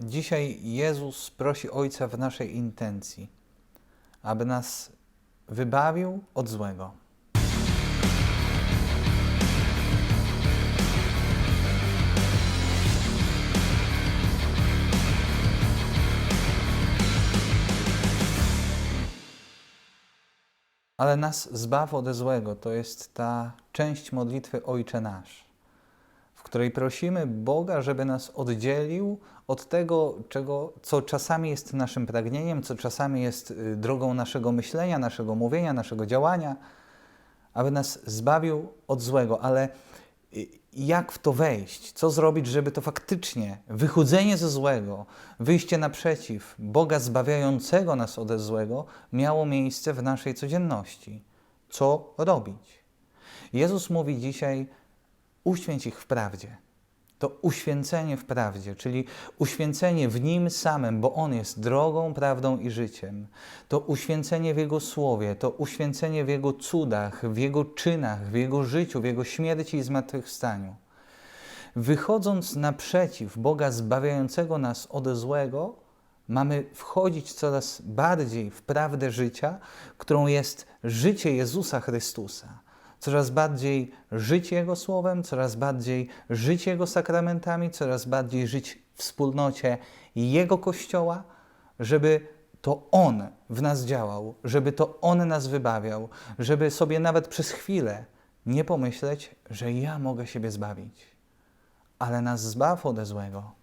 Dzisiaj Jezus prosi Ojca w naszej intencji, aby nas wybawił od złego. Ale nas zbaw ode złego to jest ta część modlitwy Ojcze Nasz, której prosimy Boga, żeby nas oddzielił od tego, czego, co czasami jest naszym pragnieniem, co czasami jest y, drogą naszego myślenia, naszego mówienia, naszego działania, aby nas zbawił od złego. Ale y, jak w to wejść? Co zrobić, żeby to faktycznie wychodzenie ze złego, wyjście naprzeciw Boga zbawiającego nas ode złego miało miejsce w naszej codzienności? Co robić? Jezus mówi dzisiaj: uświęć ich w prawdzie. To uświęcenie w prawdzie, czyli uświęcenie w Nim samym, bo On jest drogą, prawdą i życiem. To uświęcenie w Jego słowie, to uświęcenie w Jego cudach, w Jego czynach, w Jego życiu, w Jego śmierci i zmartwychwstaniu. Wychodząc naprzeciw Boga zbawiającego nas od złego, mamy wchodzić coraz bardziej w prawdę życia, którą jest życie Jezusa Chrystusa coraz bardziej żyć Jego Słowem, coraz bardziej żyć Jego sakramentami, coraz bardziej żyć w wspólnocie Jego Kościoła, żeby to On w nas działał, żeby to On nas wybawiał, żeby sobie nawet przez chwilę nie pomyśleć, że ja mogę siebie zbawić, ale nas zbaw ode złego.